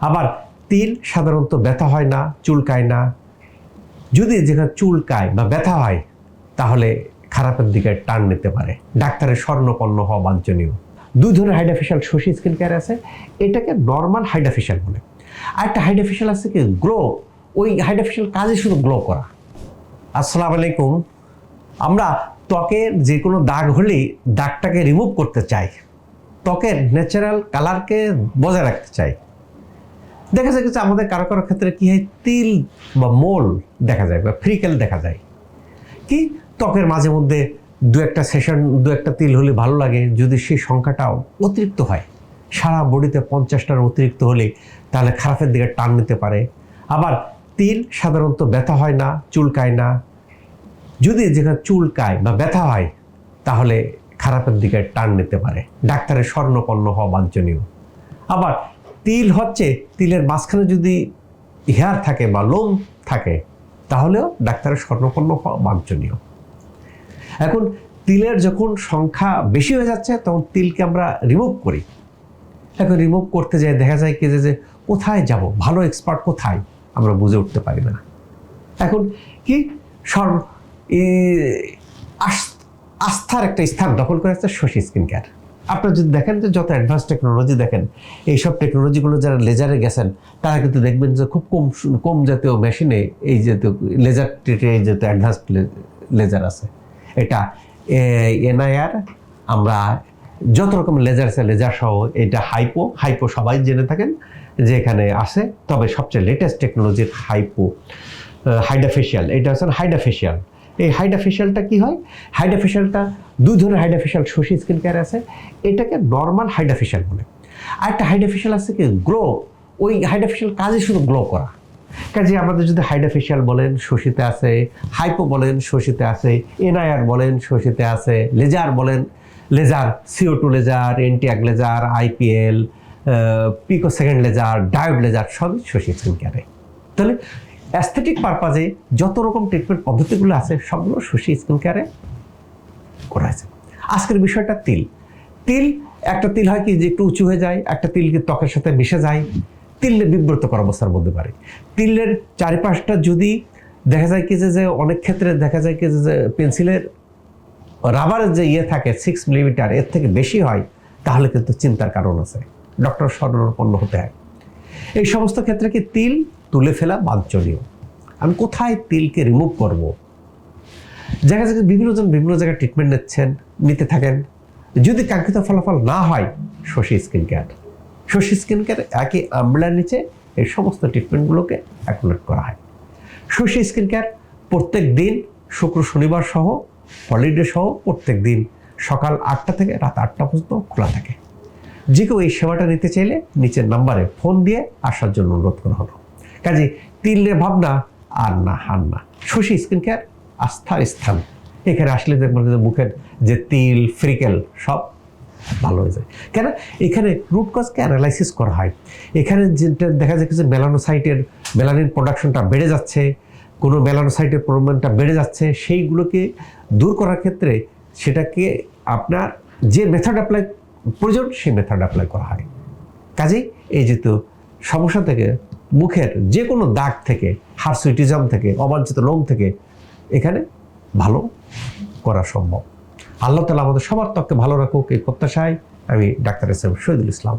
আবার তিল সাধারণত ব্যথা হয় না, চুলকায় না। যদি যেখানে চুলকায় বা ব্যথা হয়, তাহলে খারাপের দিকে টান নিতে পারে। ডাক্তারের স্বর্ণপন্ন হওয়া বাঞ্ছনীয়। দুই ধরনের হাইড্রাফেশিয়াল শশী স্কিন কেয়ার আছে। এটাকে নর্মাল হাইড্রাফেশিয়াল বলে। আর একটা হাইড্রাফেশিয়াল আছে কি? গ্লো ওই হাইড্রাফেশিয়াল কাজে শুধু গ্লো করা। আসসালামু আলাইকুম। আমরা ত্বকের যে কোনো দাগ হলেই দাগটাকে রিমুভ করতে চাই। ত্বকের ন্যাচারাল কালারকে বজায় রাখতে চাই। দেখা যায় যে আমাদের কারও কারও ক্ষেত্রে কি হয়? তিল বা মোল দেখা যায় বা ফ্রিকেল দেখা যায়। কি? ত্বকের মাঝে মধ্যে দু একটা সেশন, দু একটা তিল হলে ভালো লাগে। যদি সেই সংখ্যাটাও অতিরিক্ত হয়, সারা বডিতে পঞ্চাশটার অতিরিক্ত হলে তাহলে খারাপের দিকে টান নিতে পারে। আবার তিল সাধারণত ব্যথা হয় না, চুলকায় না। যদি যেখানে চুলকায় বা ব্যথা হয়, তাহলে খারাপের দিকে টান নিতে পারে। ডাক্তারের স্বর্ণপন্ন হওয়া বাঞ্ছনীয়। আবার তিল হচ্ছে, তিলের মাঝখানে যদি হেয়ার থাকে বা লোম থাকে, তাহলেও ডাক্তারের স্বর্ণপন্ন হওয়া বাঞ্ছনীয়। এখন তিলের যখন সংখ্যা বেশি হয়ে যাচ্ছে, তখন তিলকে আমরা রিমুভ করি। এখন রিমুভ করতে যাই দেখা যায় কি যে কোথায় যাব? ভালো এক্সপার্ট কোথায়? আমরা বুঝে উঠতে পারি না। এখন কি? আস- আস্থার একটা স্থান দখল করে আছে শশী স্কিন কেয়ার। আপনারা যদি দেখেন যে যত অ্যাডভান্স টেকনোলজি দেখেন, এইসব টেকনোলজিগুলো যারা লেজারে গেছেন, তারা কিন্তু দেখবেন যে খুব কম কম জাতীয় মেশিনে এই জাতীয় লেজার এই জাতীয় অ্যাডভান্স লেজার আছে। এটা এনআইআর আমরা যত রকম লেজার আছে লেজার সহ এটা হাইপো হাইপো সবাই জেনে থাকেন যে এখানে আছে। তবে সবচেয়ে লেটেস্ট টেকনোলজির হাইপো হাইড্রাফেশিয়াল এটা হচ্ছে হাইড্রাফেশিয়াল এই হাইড্রাফেশিয়ালটা কি হয়? হাইড্রাফেশিয়ালটা দুই ধরনের হাইড্রাফেশিয়াল শশী স্কিন কেয়ার আছে। এটাকে নর্মাল হাইড্রাফেশিয়াল বলে। আর একটা হাইড্রাফেশিয়াল আছে কি? গ্লো ওই হাইড্রাফেশিয়াল কাজে শুধু গ্লো করা। কাজে আমাদের যদি হাইড্রাফেশিয়াল বলেন, শশীতে আছে হাইপো বলেন, শশীতে আছে, এনআইআর বলেন, শশীতে আছে লেজার বলেন laser CO two laser এনটিআক laser IPL pico second laser diode laser সবই শশী স্কিন কেয়ারে তাহলে অ্যাস্থেটিক পারপাজে যত রকম ট্রিটমেন্ট পদ্ধতিগুলো আছে, সবগুলো শশী স্কিন কেয়ারে করা হয়েছে। আজকের বিষয়টা তিল। তিল, একটা তিল হয় কি যে একটু উঁচু হয়ে যায়, একটা তিল ত্বকের সাথে মিশে যায়, তিলে বিব্রতকর অবস্থার মধ্যে পারে তিলের চারিপাশটা যদি দেখা যায় কি যে যে অনেক ক্ষেত্রে দেখা যায় কি যে যে পেন্সিলের রাবারের যে ইয়ে থাকে সিক্স মিলিমিটার এর থেকে বেশি হয়, তাহলে কিন্তু চিন্তার কারণ আছে। ডক্টর স্মরণাপন্ন হতে হয়। এই সমস্ত ক্ষেত্রে কি তিল তুলে ফেলা বাঞ্ছনীয়। আমি কোথায় তিলকে রিমুভ করব? দেখা যাচ্ছে বিভিন্ন জন বিভিন্ন জায়গায় ট্রিটমেন্ট নিচ্ছেন, নিতে থাকেন। যদি কাঙ্ক্ষিত ফলাফল না হয়, Shashi skin care Shashi skin care একই আমলার নিচে এই সমস্ত ট্রিটমেন্টগুলোকে অ্যাকুলেট করা হয়। শশী স্কিন কেয়ার প্রত্যেক দিন শুক্র, শনিবার সহ হলিডে সহ প্রত্যেক দিন সকাল আটটা থেকে রাত আটটা পর্যন্ত খোলা থাকে। যে কেউ এই সেবাটা নিতে চাইলে নিচের নাম্বারে ফোন দিয়ে আসার জন্য অনুরোধ করা হলো। কাজে তিলের ভাবনা আর না হার না। শশী স্কিন কেয়ার আস্থার স্থান। এখানে আসলে দেখবেন যে মুখের যে তিল, ফ্রিকেল সব ভালো হয়ে যায়। কেন? এখানে রুট কজকে অ্যানালাইসিস করা হয়। এখানে যেটা দেখা যাচ্ছে যে মেলানোসাইটের মেলানিন প্রোডাকশনটা বেড়ে যাচ্ছে, কোনো মেলানোসাইটের পরিমাণটা বেড়ে যাচ্ছে, সেইগুলোকে দূর করার ক্ষেত্রে সেটাকে আপনার যে মেথড অ্যাপ্লাই প্রয়োজন সেই মেথড অ্যাপ্লাই করা হয়। কাজেই এই যেহেতু সমস্যা থেকে, মুখের যে কোনো দাগ থেকে হার্সুইটিজম থেকে, অবাঞ্ছিত লোম থেকে, এখানে ভালো করা সম্ভব। আল্লাহ তালা আমাদের সবার ত্বককে ভালো রাখুক, এই প্রত্যাশায় আমি doctor S M Shahidul Islam.